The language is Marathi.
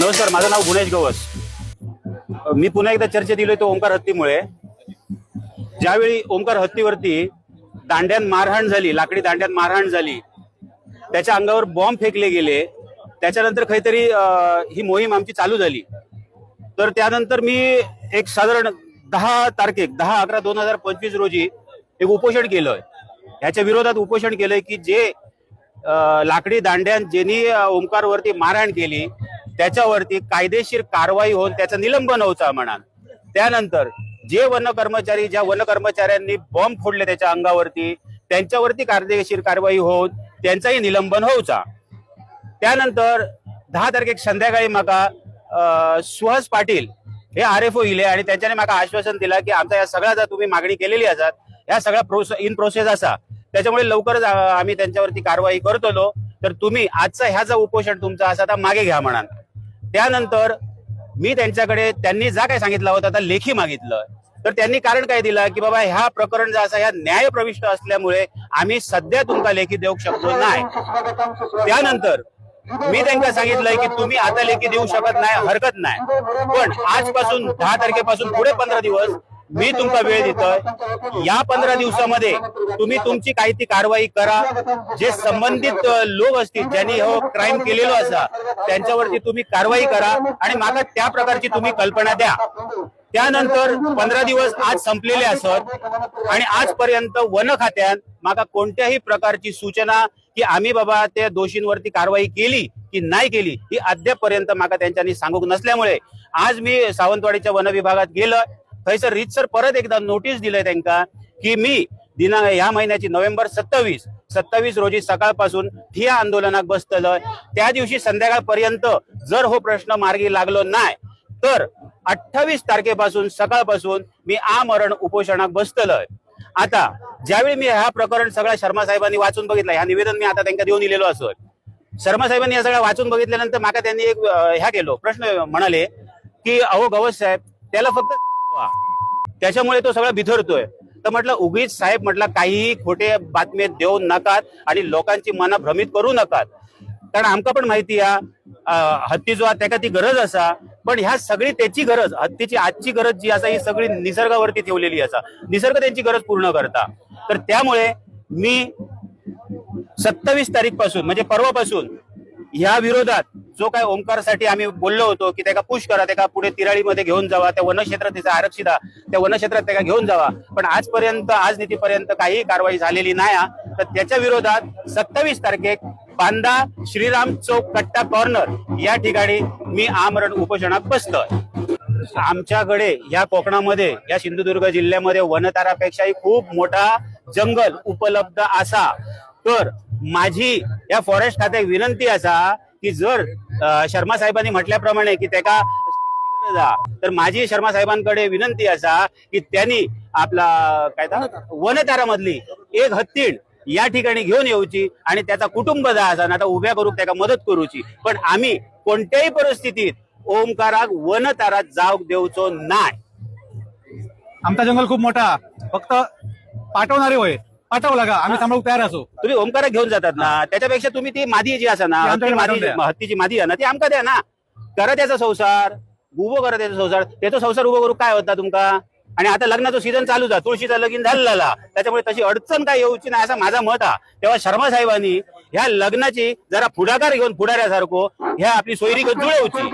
नमस्कार माझं नाव गुणेश गवस. मी पुन्हा एकदा चर्चेत दिलोय तो ओंकार हत्तीमुळे. ज्यावेळी ओंकार हत्तीवरती दांड्यात मारहाण झाली लाकडी दांड्यात मारहाण झाली त्याच्या अंगावर बॉम्ब फेकले गेले त्याच्यानंतर काहीतरी ही मोहीम आमची चालू झाली. तर त्यानंतर मी एक साधारण दहा तारखेक दहा अकरा दोन हजार पंचवीस रोजी एक उपोषण केलंय. ह्याच्या विरोधात उपोषण केलंय की जे लाकडी दांड्यान ज्यांनी ओंकारवरती मारहाण केली त्याच्यावरती कायदेशीर कारवाई होऊन त्याचं निलंबन होतं म्हणाल. त्यानंतर जे वन कर्मचारी ज्या वन कर्मचाऱ्यांनी बॉम्ब फोडले त्याच्या अंगावरती त्यांच्यावरती कायदेशीर कारवाई होऊन त्यांचाही निलंबन होऊचा. त्यानंतर दहा तारखेक संध्याकाळी माका सुहास पाटील हे आर एफ ओ इले आणि त्यांच्याने माका आश्वासन दिला की आमचा या सगळ्या जर तुम्ही मागणी केलेली आसात ह्या सगळ्या प्रोसेस इन प्रोसेस असा. त्याच्यामुळे लवकरच आम्ही त्यांच्यावरती कारवाई करतलो. तर तुम्ही आजचा ह्या जो उपोषण तुमचा असा आता मागे घ्या म्हणाल. त्यानंतर मी त्यांच्याकडे त्यांनी जा काय सांगितलं होतं आता लेखी मागितलं. तर त्यांनी कारण काय दिलं? की बाबा ह्या प्रकरण जे असं ह्या न्याय प्रविष्ट असल्यामुळे आम्ही सध्या तुमका लेखी देऊ शकतो नाही. त्यानंतर मी त्यांना सांगितलंय की तुम्ही आता लेखी देऊ शकत नाही हरकत नाही. पण आजपासून दहा तारखेपासून पुढे पंधरा दिवस मी तुमचा वेळ देतोय. या पंधरा दिवसामध्ये तुम्ही तुमची काही ती कारवाई करा. जे संबंधित लोक असतील ज्यांनी हो क्राईम केलेलो असा त्यांच्यावरती तुम्ही कारवाई करा आणि मागा त्या प्रकारची तुम्ही कल्पना द्या. त्यानंतर पंधरा दिवस आज संपलेले असत आणि आजपर्यंत वन खात्यात माका कोणत्याही प्रकारची सूचना की आम्ही बाबा त्या दोषींवरती कारवाई केली की नाही केली ही अद्यापपर्यंत माका त्यांच्यानी सांगूक नसल्यामुळे आज मी सावंतवाडीच्या वन विभागात गेलोय. थंयसर रीतसर परत एकदा नोटीस दिलंय त्यांना की मी दिनांक ह्या महिन्याची नोव्हेंबर सत्तावीस सत्तावीस रोजी सकाळपासून ठिया आंदोलनात बसतलं त्या दिवशी संध्याकाळपर्यंत जर हो प्रश्न मार्गी लागलो नाही तर अठ्ठावीस तारखेपासून सकाळपासून मी आमरण उपोषणात बसतलय. आता ज्यावेळी मी हा प्रकरण सगळ्या शर्मा साहेबांनी वाचून बघितलं ह्या निवेदन मी आता त्यांना देऊन दिलेलो असो शर्मा साहेबांनी या सगळं वाचून बघितल्यानंतर माका त्यांनी एक ह्या केलो प्रश्न म्हणाले की अहो गवस साहेब त्याला फक्त त्याच्यामुळे तो सगळा बिथरतोय. तर म्हटलं उगीच साहेब म्हटलं काहीही खोटे बातमी देऊ नकात आणि लोकांची मना भ्रमित करू नकात. कारण आमका पण माहिती आहे हत्ती जो त्याका ती गरज असा. पण ह्या सगळी त्याची गरज हत्तीची आजची गरज जी असा ही सगळी निसर्गावरती ठेवलेली असा. निसर्ग त्यांची गरज पूर्ण करता. तर त्यामुळे मी सत्तावीस तारीखपासून म्हणजे परवापासून ह्या विरोधात जो काय ओंकारसाठी आम्ही बोललो होतो की त्याला पुश करा त्याला पुढे तिराळीमध्ये घेऊन जावा त्या वनक्षेत्रात त्याचा आरक्षित त्या वनक्षेत्रात त्याला घेऊन जावा. पण आजपर्यंत आज नीतीपर्यंत काही कारवाई झालेली नाही हा. तर त्याच्या विरोधात सत्तावीस तारखेक बांदा श्रीराम चौक कट्टा कॉर्नर या ठिकाणी मी आमरण उपोषणात बसतोय. आमच्याकडे या कोकणामध्ये या सिंधुदुर्ग जिल्ह्यामध्ये वनतारापेक्षाही खूप मोठा जंगल उपलब्ध असा. तर माझी या फॉरेस्ट खात्याक विनंती असा की जर शर्मा साहेबांनी म्हटल्याप्रमाणे की त्याका गरज हा, तर माझी शर्मा साहेबांकडे विनंती असा की त्यांनी आपला काय वनतारामधली एक हत्तीण या ठिकाणी घेऊन येऊची आणि त्याचा कुटुंब जा असा आता उभ्या करूक त्याका मदत करूची. पण आम्ही कोणत्याही परिस्थितीत ओमकाराक वनतारात जाऊक देऊचो नाही. आमचा जंगल खूप मोठा फक्त पाठवणारे होय. पाठवू लागा. आम्ही सांभाळूक तयार असो. तुम्ही ओमकाराक घेऊन जातात ना. त्याच्यापेक्षा तुम्ही ती मादी जी असा ना ती आमच्याकडे हत्ती पाठवून मादी द्या. हत्तीची मादी आहे ना ती आमका द्या ना. करा त्याचा संसार. उभो करा त्याचा संसार. त्याचा संसार उभो करू काय होता तुमका? आणि आता लग्नाचा सीझन चालू जा तुळशीचा लगीन झालेला. त्याच्यामुळे तशी अडचण काय येऊची नाही असा माझा मत हा. तेव्हा शर्मा साहेबांनी ह्या लग्नाची जरा पुढाकार घेऊन पुढाऱ्यासारखो ह्या आपली सोयरी जुळवची.